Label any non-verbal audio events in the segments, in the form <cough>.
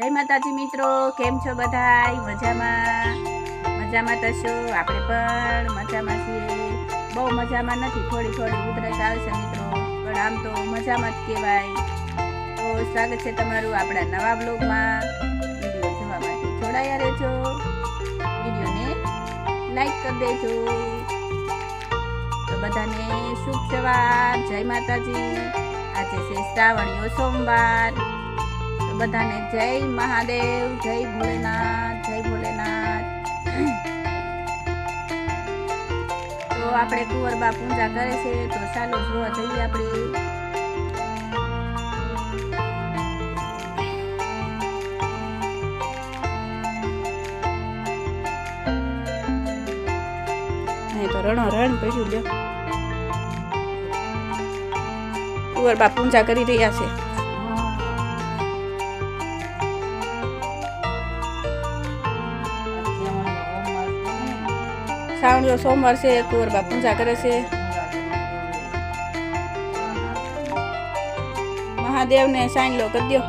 જય માતાજી મિત્રો, કેમ છો બધા મજામાં? મજામાં છો આપણે પણ મજામાં છીએ. બહુ મજામાં નથી, થોડી થોડી ઉધરસ આવશે મિત્રો. પણ આમ તો મજામાં જ કહેવાય. તો સ્વાગત છે તમારું આપણા નવા બ્લોગમાં વીડિયો જોવા માટે જોડાયા રહેજો. વિડીયોને લાઈક કરી દેજો. તો બધાને શુભ સવાર. જય માતાજી. આજે છે શ્રાવણીયો સોમવાર. બધાને જય મહાદેવ, જય ભોલેનાથ જય ભોલેનાથ. તો આપણે કુંવરબા પૂજા કરે છે, તો ચાલો જોવા જઈએ આપણે. રણો રણ પડ્યું લ્યો. કુંવરબા પૂજા કરી રહ્યા છે. શ્રાવણીયો સોમવાર છે કુંવરબા પૂજા કરે છે. મહાદેવને સાંઈ લો કરી દો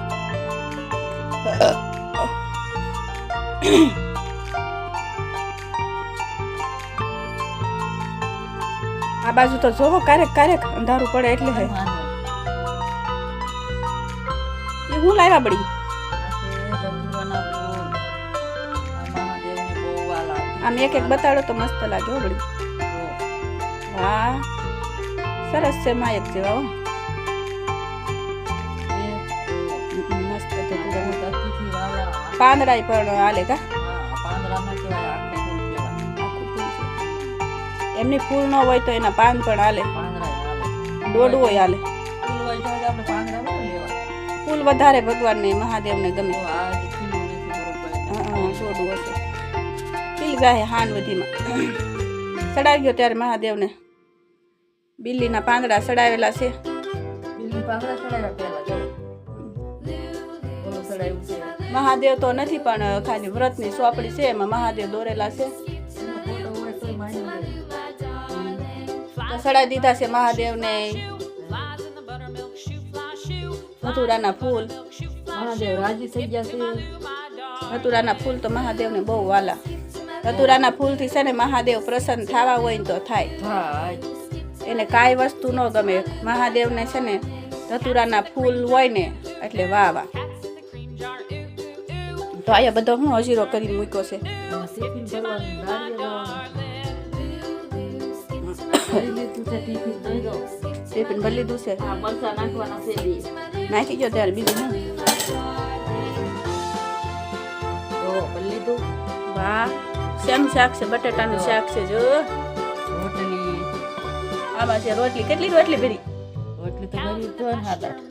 આ બાજુ તો જોવો ક્યારેક ક્યારેક અંધારું પડે એટલે હે. એ હું લાવ્યા બળી? આમ એક એક બતાડો તો મસ્ત લાગે હો હા સરસ છે માયક જેવા હો. મસ્ત તો પાંદડાય પણ હાલે કા? છે. એમની ફૂલ ન હોય તો એના પાન પણ હાલે. દોડવો હાલે. ફૂલ વધારે ભગવાનને મહાદેવને ગમે. હા, દોડવું હશે. જાય હાન વધીમાં. ચડાવી ગયો ત્યારે મહાદેવને. બિલ્લીના પાંદડા ચડાવેલા છે. મહાદેવ તો નથી પણ ખાલી વ્રતની સોપડી છે એમાં મહાદેવ દોરેલા છે. ચડાવી દીધા છે મહાદેવને. મથુરાના ફૂલ. મહાદેવ રાજી થઈ ગયા છે. ધતુરાના ફૂલ તો મહાદેવને બહુ વાલા. ધતુરાના ફૂલથી છે ને મહાદેવ પ્રસન્ન થવા હોય ને તો થાય. હા એને કાંઈ વસ્તુ ન ગમે. મહાદેવને છે ને ધતુરાના ફૂલ હોય ને એટલે વાહ વાહ. તો અહીંયા બધો હું હજીરો કરીને મૂક્યો છે. ટિફિન ભરી લીધું છે. નાખી ગયો ત્યારે બીજું હું? ભરી લીધું. વાહ. શેનું શાક છે? બટાટાનું શાક છે જો. રોટલી. આમાં છે રોટલી. કેટલી રોટલી ભરી? રોટલી તો ભરી તો હાથ આઠ.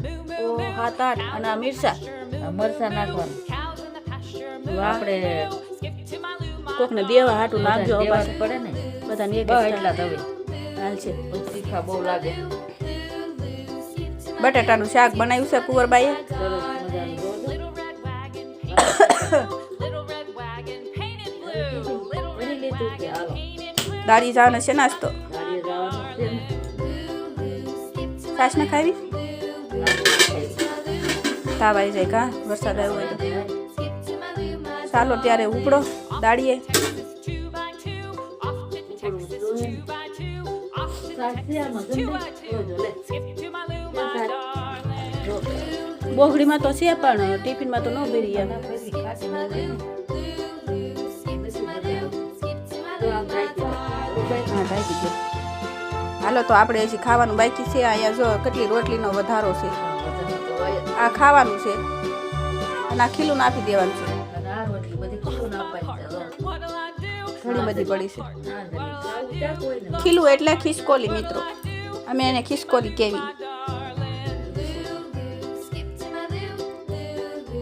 ઓ સાત આઠ. અને આ મિરસા? મરસા નાખવાનું. આપણે કોકને દેવા હાટું નાખજો પડે ને? બધાને એક એટલા દવે હાલ છે. તીખા બહુ લાગે. બટાટાનું શાક બનાવ્યું છે કુંવરબાઈએ? સરસ મજાનું. <coughs> <coughs> <coughs> દાળી જાવને છે નાસ્તો. દાળિયે ને ખાવી તાવ આવી જાય કા? વરસાદ આવ્યો હોય તો. ચાલો ત્યારે ઉપડો દાડીએ બોગડીમાં તો છે, પણ ટિફિનમાં તો ન ભરી હાલો, તો આપણે હજી ખાવાનું બાકી છે. અહીંયા જો કેટલી રોટલીનો વધારો છે. આ ખાવાનું છે. અને આ ખીલું નાખી દેવાનું છે. ઘણી બધી પડી છે. ખીલું એટલે ખિસકોલી, મિત્રો. અમે એને ખિસકોલી કેવી.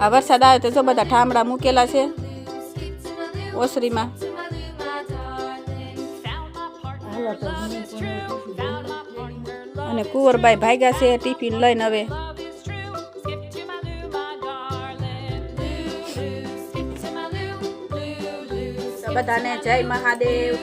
આ વરસાદ આવે તો જો બધા ઠામડા મૂકેલા છે. ઓસરીમાં. અને કુંવરબાઈ ભાગ્યા છે ટિફિન લઈને હવે. બધાને જય મહાદેવ.